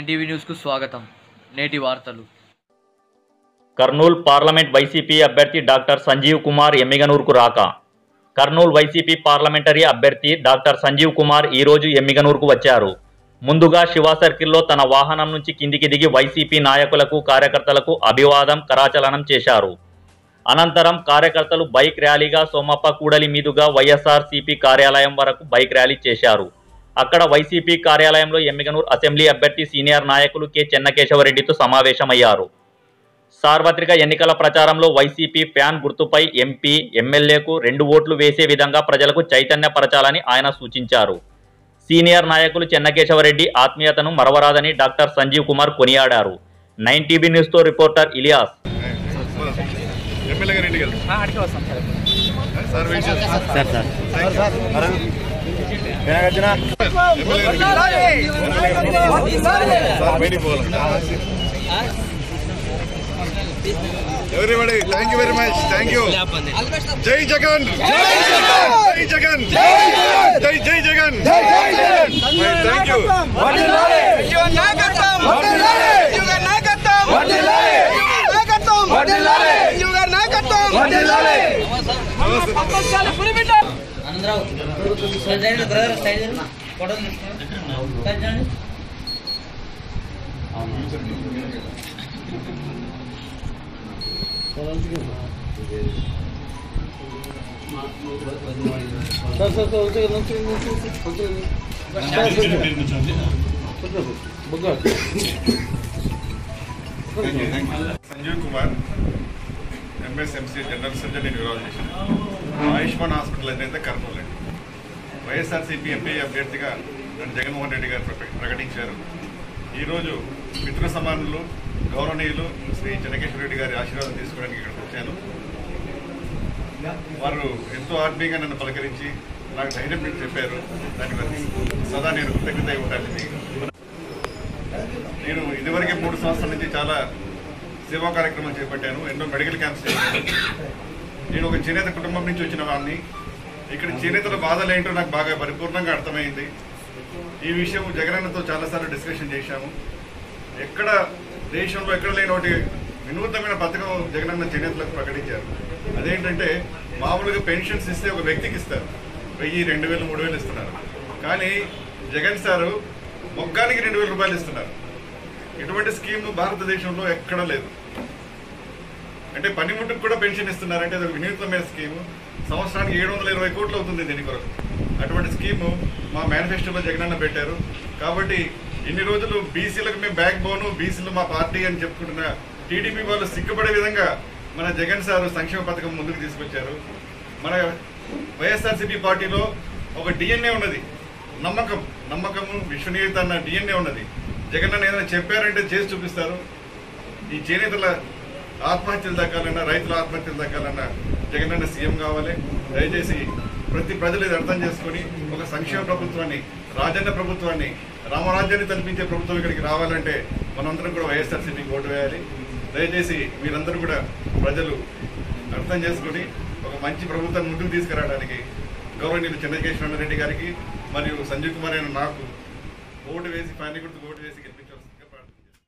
NTV న్యూస్కు స్వాగతం. నేటి వార్తలు. కర్నూలు పార్లమెంట్ వైసీపీ అభ్యర్థి డాక్టర్ సంజీవ్ కుమార్ ఎమ్మిగనూరుకు రాక. కర్నూలు వైసీపీ పార్లమెంటరీ అభ్యర్థి డాక్టర్ సంజీవ్ కుమార్ ఈరోజు ఎమ్మిగనూరుకు వచ్చారు. ముందుగా శివ సర్కిల్లో తన వాహనం నుంచి కిందికి దిగి వైసీపీ నాయకులకు కార్యకర్తలకు అభివాదం కరాచలనం చేశారు. అనంతరం కార్యకర్తలు బైక్ ర్యాలీగా సోమప్ప కూడలి మీదుగా వైఎస్ఆర్ సిపి కార్యాలయం వరకు బైక్ ర్యాలీ చేశారు. అక్కడ వైసీపీ కార్యాలయంలో ఎమ్మిగనూరు అసెంబ్లీ అభ్యర్థి సీనియర్ నాయకులు కె చెన్నకేశవరెడ్డితో సమావేశమయ్యారు. సార్వత్రిక ఎన్నికల ప్రచారంలో వైసీపీ ఫ్యాన్ గుర్తుపై ఎంపీ ఎమ్మెల్యేకు రెండు ఓట్లు వేసే విధంగా ప్రజలకు చైతన్యపరచాలని ఆయన సూచించారు. సీనియర్ నాయకులు చెన్నకేశవరెడ్డి ఆత్మీయతను మరవరాదని డాక్టర్ సంజీవ్ కుమార్ కొనియాడారు. నైన్ టీవీ న్యూస్తో reporter Ilyas. Sir sir. Sir MLA గారి సార్ బయటికి పోవాలి everybody thank you very much thank you జై జగన్ జై జగన్ జై జై Jagan thank you Sanjeev Kumar MSMC general surgeon in urology Ayushman hospital అయితే కర్నూలు అండి. వైఎస్ఆర్సీపీ ఎంపీ అభ్యర్థిగా నన్ను జగన్మోహన్ రెడ్డి గారు ప్రకటించారు. ఈరోజు మిత్ర సమానులు గౌరవనీయులు శ్రీ చెన్నకేశ్వర రెడ్డి గారి ఆశీర్వాదం తీసుకోవడానికి ఇక్కడికి వచ్చాను. వారు ఎంతో ఆత్మీయంగా నన్ను పలకరించి నాకు ధైర్యం చెప్పారు. దాని బట్టి సదా నేను కృతజ్ఞత ఉండాలి నేను ఇదివరకే మూడు సంవత్సరాల నుంచి చాలా సేవా కార్యక్రమాలు చేపట్టాను. ఎన్నో మెడికల్ క్యాంప్స్ చేశాను నేను ఒక చేనేత కుటుంబం నుంచి వచ్చిన వాడిని ఇక్కడ చేనేతల బాధలు ఏంటో నాకు బాగా పరిపూర్ణంగా అర్థమైంది. ఈ విషయం జగనన్నతో చాలాసార్లు డిస్కషన్ చేశాము. ఎక్కడ దేశంలో ఎక్కడ లేని ఒకటి వినూత్నమైన పథకం జగనన్న చేనేతలకు ప్రకటించారు. అదేంటంటే మామూలుగా పెన్షన్స్ ఇస్తే ఒక వ్యక్తికి ఇస్తారు. వెయ్యి రెండు వేలు మూడు వేలు ఇస్తున్నారు. కానీ జగన్ సారు మొగ్గానికి రెండు వేల రూపాయలు ఇస్తున్నారు. ఇటువంటి స్కీమ్ భారతదేశంలో ఎక్కడా లేదు. అంటే పనిముట్టుకు కూడా పెన్షన్ ఇస్తున్నారంటే అది ఒక వినూత్నమైన స్కీము. సంవత్సరానికి ఏడు వందల ఇరవై కోట్లు అవుతుంది దీని కొరకు. అటువంటి స్కీము మా మేనిఫెస్టోలో జగనన్న పెట్టారు. కాబట్టి ఇన్ని రోజులు బీసీలకు మేము బ్యాక్ బోను బీసీలు మా పార్టీ అని చెప్పుకుంటున్న టీడీపీ వాళ్ళు సిగ్గుపడే విధంగా మన జగన్ సార్ సంక్షేమ పథకం ముందుకు తీసుకొచ్చారు. మన వైఎస్ఆర్సీపీ పార్టీలో ఒక డిఎన్ఏ ఉన్నది. నమ్మకం నమ్మకము విశ్వనీయత అన్న డిఎన్ఏ ఉన్నది. జగన్ అన్న ఏదైనా చెప్పారంటే చేసి చూపిస్తారు. ఈ చేనేతల ఆత్మహత్యలు దక్కాలన్నా రైతుల ఆత్మహత్యలు దక్కాలన్నా జగన్ అన్న సీఎం కావాలి. దయచేసి ప్రతి ప్రజలు ఇది అర్థం చేసుకొని ఒక సంక్షేమ ప్రభుత్వాన్ని రాజన్న ప్రభుత్వాన్ని రామరాజ్యాన్ని తలపించే ప్రభుత్వం ఇక్కడికి రావాలంటే మనందరం కూడా వైఎస్ఆర్సీపీకి ఓటు వేయాలి. దయచేసి మీరందరూ కూడా ప్రజలు అర్థం చేసుకొని ఒక మంచి ప్రభుత్వాన్ని ముందుకు తీసుకురావడానికి గౌరవనీయులు చెన్నకేశ్వర రెడ్డి గారికి మరియు సంజీవ్ కుమార్ అయిన నాకు ఓటు వేసి ఫ్యాన్ గుర్తు ఓటు వేసి గెలిపించారు.